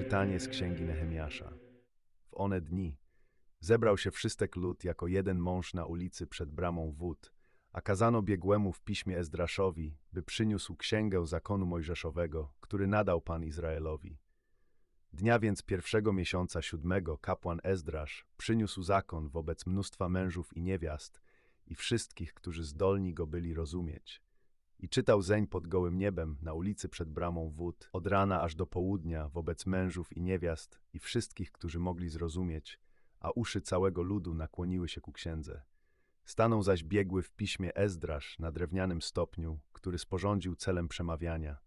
Czytanie z księgi Nehemiasza. W one dni zebrał się wszystek lud jako jeden mąż na ulicy przed bramą wód, a kazano biegłemu w piśmie Ezdraszowi, by przyniósł księgę zakonu mojżeszowego, który nadał Pan Izraelowi. Dnia więc pierwszego miesiąca siódmego kapłan Ezdrasz przyniósł zakon wobec mnóstwa mężów i niewiast i wszystkich, którzy zdolni go byli rozumieć. I czytał zeń pod gołym niebem na ulicy przed bramą wód, od rana aż do południa wobec mężów i niewiast i wszystkich, którzy mogli zrozumieć, a uszy całego ludu nakłoniły się ku księdze. Stanął zaś biegły w piśmie Ezdrasz na drewnianym stopniu, który sporządził celem przemawiania.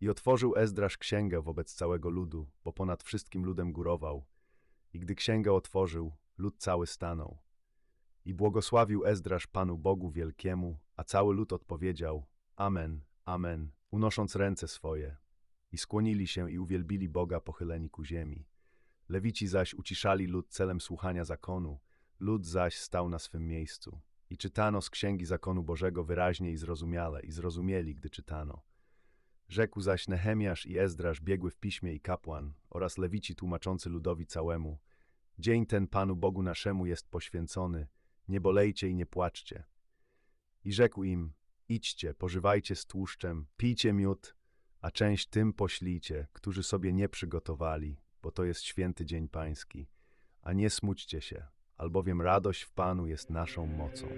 I otworzył Ezdrasz księgę wobec całego ludu, bo ponad wszystkim ludem górował. I gdy księgę otworzył, lud cały stanął. I błogosławił Ezdrasz Panu Bogu Wielkiemu, a cały lud odpowiedział Amen, Amen, unosząc ręce swoje. I skłonili się i uwielbili Boga pochyleni ku ziemi. Lewici zaś uciszali lud celem słuchania zakonu, lud zaś stał na swym miejscu. I czytano z księgi zakonu Bożego wyraźnie i zrozumiale, i zrozumieli, gdy czytano. Rzekł zaś Nehemiasz i Ezdrasz biegły w piśmie i kapłan oraz lewici tłumaczący ludowi całemu. Dzień ten Panu Bogu naszemu jest poświęcony, nie bolejcie i nie płaczcie. I rzekł im, idźcie, pożywajcie z tłuszczem, pijcie miód, a część tym poślijcie, którzy sobie nie przygotowali, bo to jest święty dzień pański. A nie smućcie się, albowiem radość w Panu jest naszą mocą.